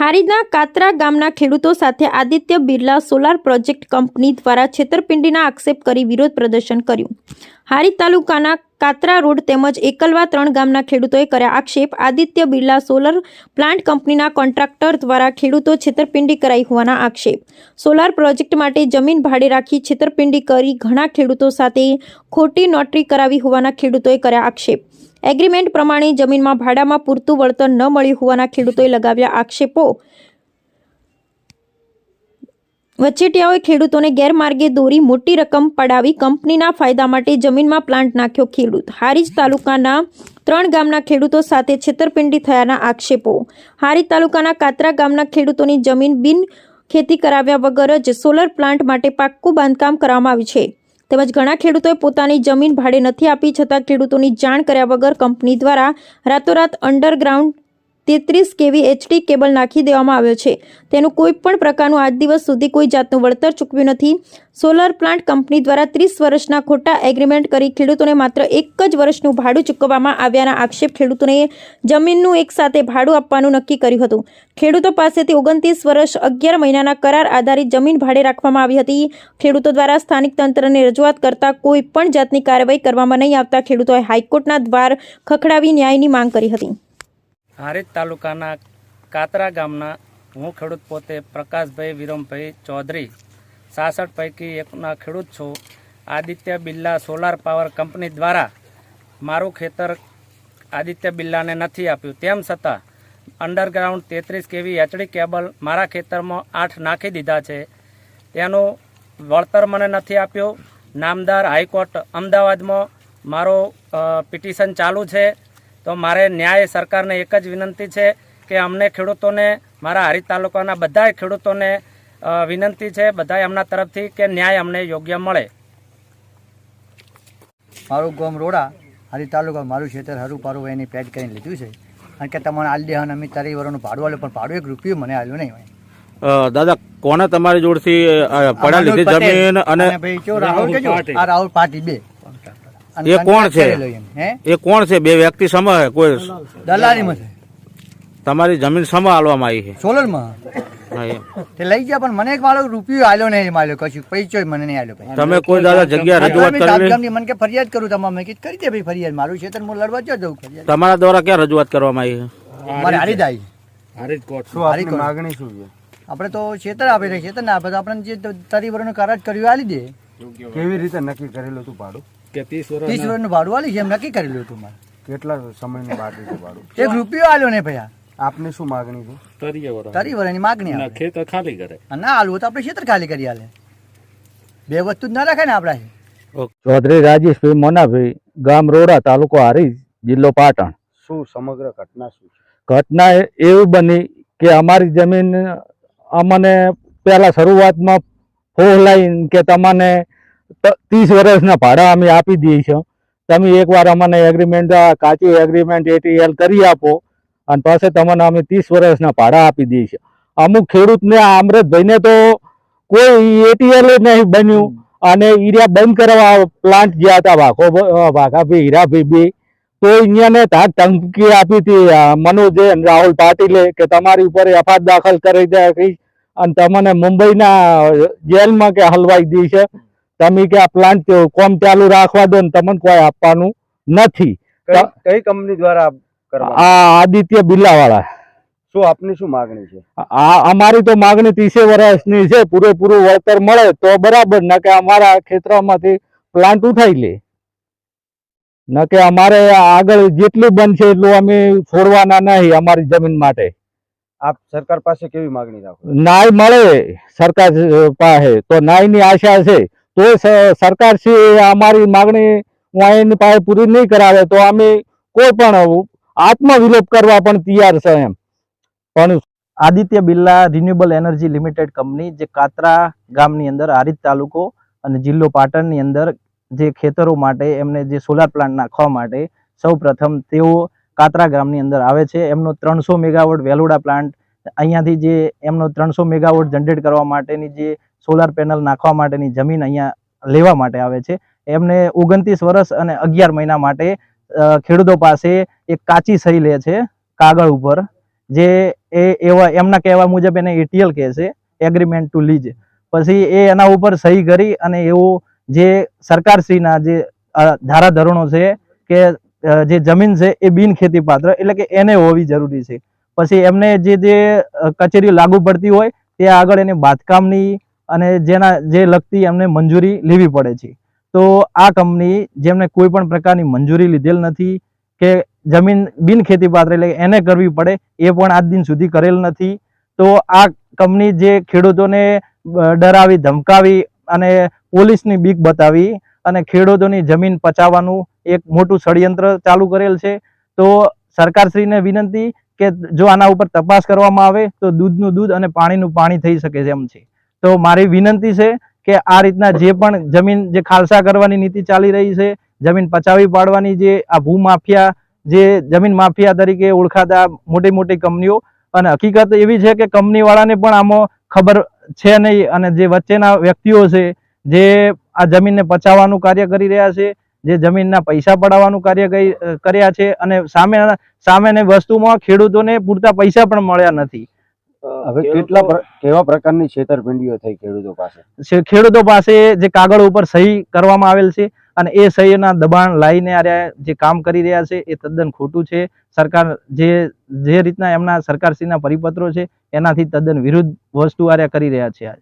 હારીજના કાતરા ગામના ખેડૂતો સાથે Aditya Birla solar project company દ્વારા છેતરપિંડીના આક્ષેપ કરી વિરોધ પ્રદર્શન કર્યું. હારી તાલુકાના કાત્રા રોડ તેમજ એકલવા ત્રણ ગામના ખેડૂતોએ કર્યા આક્ષેપ. આદિત્ય બિરલા સોલર પ્લાન્ટ કંપનીના કોન્ટ્રાક્ટર દ્વારા ખેડૂતો છેતરપિંડી કરાઈ હોવાના આક્ષેપ. સોલાર પ્રોજેક્ટ માટે જમીન ભાડે રાખી છેતરપિંડી કરી ઘણા ખેડૂતો સાથે ખોટી નોટરી કરાવી હોવાના ખેડૂતોએ કર્યા આક્ષેપ. એગ્રીમેન્ટ પ્રમાણે જમીનમાં ભાડામાં પૂરતું વળતર ન મળ્યું હોવાના ખેડૂતોએ લગાવ્યા આક્ષેપો. વચેટિયાઓએ ખેડૂતોને ગેરમાર્ગે દોરી મોટી રકમ પડાવી કંપનીના ફાયદા માટે જમીનમાં પ્લાન્ટ નાખ્યો ખેડૂત. હારીજ તાલુકાના ત્રણ ગામના ખેડૂતો સાથે છેતરપિંડી થયાના આક્ષેપો. હારીજ તાલુકાના કાતરા ગામના ખેડૂતોની જમીન બિન ખેતી કરાવ્યા વગર જ સોલર પ્લાન્ટ માટે પાક્કું બાંધકામ કરવામાં આવ્યું છે. તેમજ ઘણા ખેડૂતોએ પોતાની જમીન ભાડે નથી આપી છતાં ખેડૂતોની જાણ કર્યા વગર કંપની દ્વારા રાતોરાત અંડરગ્રાઉન્ડ તેત્રીસ કેવી એચડી કેબલ નાખી દેવામાં આવ્યો છે. તેનું કોઈ પણ પ્રકારનું આજ દિવસ સુધી કોઈ જાતનું વળતર ચૂકવ્યું નથી. સોલર પ્લાન્ટ કંપની દ્વારા ત્રીસ વર્ષના ખોટા એગ્રીમેન્ટ કરી ખેડૂતોને માત્ર એક જ વર્ષનું ભાડું ચૂકવવામાં આવ્યાના આક્ષેપ ખેડૂતોને જમીનનું એક સાથે ભાડું આપવાનું નક્કી કર્યું હતું. ખેડૂતો પાસેથી ઓગણત્રીસ વર્ષ અગિયાર મહિનાના કરાર આધારિત જમીન ભાડે રાખવામાં આવી હતી. ખેડૂતો દ્વારા સ્થાનિક તંત્રને રજૂઆત કરતા કોઈ પણ જાતની કાર્યવાહી કરવામાં નહીં આવતા ખેડૂતોએ હાઈકોર્ટના દ્વાર ખખડાવી ન્યાયની માંગ કરી હતી. હારીજ તાલુકાના કાતરા ગામના હું ખેડૂત પોતે પ્રકાશભાઈ વિરમભાઈ ચૌધરી. સાસઠ પૈકી એકના ખેડૂત છું. Aditya Birla solar power company દ્વારા મારું ખેતર આદિત્ય બિરલાને નથી આપ્યું. તેમ છતાં અંડરગ્રાઉન્ડ તેત્રીસ કેવી એચડી કેબલ મારા ખેતરમાં આઠ નાખી દીધા છે. તેનું વળતર મને નથી આપ્યું. નામદાર હાઈકોર્ટ અમદાવાદમાં મારો પિટિશન ચાલુ છે. તો મારે ન્યાય સરકારને એક જ વિનંતી છે કે અમને ખેડૂતોને મારા હારી તાલુકાના બધાય ખેડૂતોને વિનંતી છે બધાય એમના તરફથી કે ન્યાય અમને યોગ્ય મળે. મારું ગામ રોડા હારી તાલુકા મારું ખેતર હરું પારું એની પેડ કરીને લીધું છે. કારણ કે તમારે આલ દેહન અમે તારી વરોનું ભાડું આવ્યું પણ ભાડું એક રૂપિયો મને આવ્યું નહીં દાદા કોને તમારી જોડથી પડા લીધી જમીન અને રાહુલ કેજો. આ રાહુલ પાર્ટી બે. એ કોણ છે? એ કોણ છે? બે વ્યક્તિ સમા કોઈ દલાલીમાં છે. તમારી જમીન સમા હાલવામાં આવી છે. સોલરમાં? હા, તે લઈ ગયા પણ મને એક મારો રૂપિયો આલ્યો નહીં માલ્યો કશું. પૈસો મને નહીં આલ્યો તમે કોઈ દાદા જગ્યા રજૂઆત કરી મને કે ફરિયાદ કરું તમારે મેં કીધું કરી દે ભાઈ ફરિયાદ. મારું છે હું લડવા જ જવું તમારા દ્વારા ક્યાં રજૂઆત કરવામાં આવી છે? મારે હારી જાય શું હારી આપની કોણ? માગણી શું છે? આપણે તો ખેતર આપે છે ખેતર ના આપે તો આપણે જે તારી વરોનું કરાર કર્યું આલી દે. કેવી રીતે નક્કી કરેલું હતું ભાડું ત્રીસ વર્ષનું ભાડું આલી છે એમ નક્કી કરેલું હતું મારે. કેટલા સમયનું ભાડું છે ભાડું? એક રૂપિયો આલ્યો ને ભૈયા. આપની શું માગણી છે? તારી વરની માગણી આવે ખેતર ખાલી કરે. ના આલવું તો આપણે ખેતર ખાલી કરી આલે. બે વસ્તુ જ ના રાખે ને આપણા ચૌધરી રાજેશભાઈ મોનાભાઈ ગામ રોડા તાલુકો હારી જિલ્લો પાટણ. શું સમગ્ર ઘટના શું ઘટના એવું બની કે અમારી જમીન અમને પહેલા શરૂઆતમાં ફોહ ફોહલાઈને કે તમને ત્રીસ વર્ષના ભાડા અમે આપી છીએ. તમે એકવાર અમને એગ્રીમેન્ટ કાચી એગ્રીમેન્ટ એટીએલ કરી આપો અને પછી તમને અમે ત્રીસ વર્ષના ભાડા આપી છીએ. અમુક ખેડૂતને અમૃતભાઈને તો કોઈ એટીએલ નહીં બન્યું. અને ઈરિયા બંધ કરવા પ્લાન્ટ ગયા હતા, વાઘો વાઘાભાઈ, હીરાભાઈ બે. તો અહીંયાને ત્યાં ધમકી આપી હતી મનોજ રાહુલ પાટીલે કે તમારી ઉપર એફઆઈઆર દાખલ કરી દે અને તમને મુંબઈના જેલમાં કે હલવાઈ દી છે. તમે કે આ પ્લાન્ટ કોમ ચાલુ રાખવા દો ને તમને કોઈ આપવાનું નથી. કઈ કંપની દ્વારા આ આદિત્ય બિરલાવાળા શું આપની શું માગણી છે? આ અમારી તો માગણી ત્રીસે વર્ષની છે પૂરેપૂરું વળતર મળે તો બરાબર ન કે અમારા ક્ષેત્રમાંથી પ્લાન્ટ ઉઠાઈ લે. ન કે અમારે આગળ જેટલું બનશે એટલું અમે છોડવાના નહીં અમારી જમીન માટે. આપ સરકાર પાસે કેવી માગણી રાખો? નાય મળે સરકાર પાસે તો નાયની આશા છે. તો સરકાર શ્રી અમારી માગણી હું એની પાસે પૂરી નહીં કરાવે તો અમે કોઈ પણ આત્મવિલોપ કરવા પણ તૈયાર છે એમ. પણ Aditya Birla renewable energy limited company, જે કાતરા ગામની અંદર હારીજ તાલુકો અને જિલ્લો પાટણની અંદર જે ખેતરો માટે, એમને જે સોલાર પ્લાન્ટ નાખવા માટે સૌ તેઓ કાતરા ગામની અંદર આવે છે. એમનો ત્રણસો મેગાવોટ વેલોડા પ્લાન્ટ અહીંયાથી જે એમનો ત્રણસો મેગાવોટ જનરેટ કરવા માટેની જે સોલાર પેનલ નાખવા માટેની જમીન અહીંયા લેવા માટે આવે છે. એમને ઓગણત્રીસ વર્ષ અને અગિયાર મહિના માટે ખેડૂતો પાસે એક કાચી સહી લે છે કાગળ ઉપર, જે એ એવા, એમના કહેવા મુજબ એને એટીએલ કહે છે એગ્રીમેન્ટ ટુ લીજ પછી એ એના ઉપર સહી કરી અને એવું જે સરકારશ્રીના જે ધારાધોરણો છે કે જે જમીન છે એ બિન ખેતી પાત્ર એટલે કે એને હોવી જરૂરી છે. પછી એમને જે જે કચેરીઓ લાગુ પડતી હોય તે આગળ એને બાંધકામની અને જેના જે લગતી એમને મંજૂરી લેવી પડે છે. તો આ કંપની જેમને કોઈ પણ પ્રકારની મંજૂરી લીધેલ નથી કે જમીન બિન ખેતી પાત્ર એટલે એને કરવી પડે, એ પણ આજ દિન સુધી કરેલ નથી. તો આ કંપની જે ખેડૂતોને ડરાવી, ધમકાવી અને પોલીસની બીક બતાવી અને ખેડૂતોની જમીન પચાવવાનું એક મોટું ષડયંત્ર ચાલુ કરેલ છે, તો સરકારશ્રીને વિનંતી કે જો આના ઉપર તપાસ કરવામાં આવે તો દૂધનું દૂધ અને પાણીનું પાણી થઈ શકે છે એમ છે. તો મારી વિનંતી છે કે આ રીતના જે પણ જમીન જે ખાલસા કરવાની નીતિ ચાલી રહી છે, જમીન પચાવી પાડવાની જે આ ભૂમાફિયા જે જમીન માફિયા તરીકે ઓળખાતા મોટી મોટી કંપનીઓ અને હકીકત એવી છે કે કંપની વાળાને પણ આમાં ખબર છે નહીં અને જે વચ્ચેના વ્યક્તિઓ છે, જે આ જમીનને પચાવવાનું કાર્ય કરી રહ્યા છે, જે જમીનના પૈસા પડાવવાનું કાર્ય કરી- કર્યા છે અને સામે, સામેની વસ્તુમાં ખેડૂતોને પૂરતા પૈસા પણ મળ્યા નથી. હવે કેટલા કેવા પ્રકારની છેતરપિંડીઓ થઈ ખેડૂતો પાસે? ખેડૂતો પાસે જે કાગળ ઉપર સહી કરવામાં આવેલ છે અને એ સહીના દબાણ લાવીને આ જે કામ કરી રહ્યા છે એ તદ્દન ખોટું છે. સરકાર જે જે રીતના એમના સરકારશ્રીના પરિપત્રો છે એનાથી તદ્દન વિરુદ્ધ વસ્તુ આર્યા કરી રહ્યા છે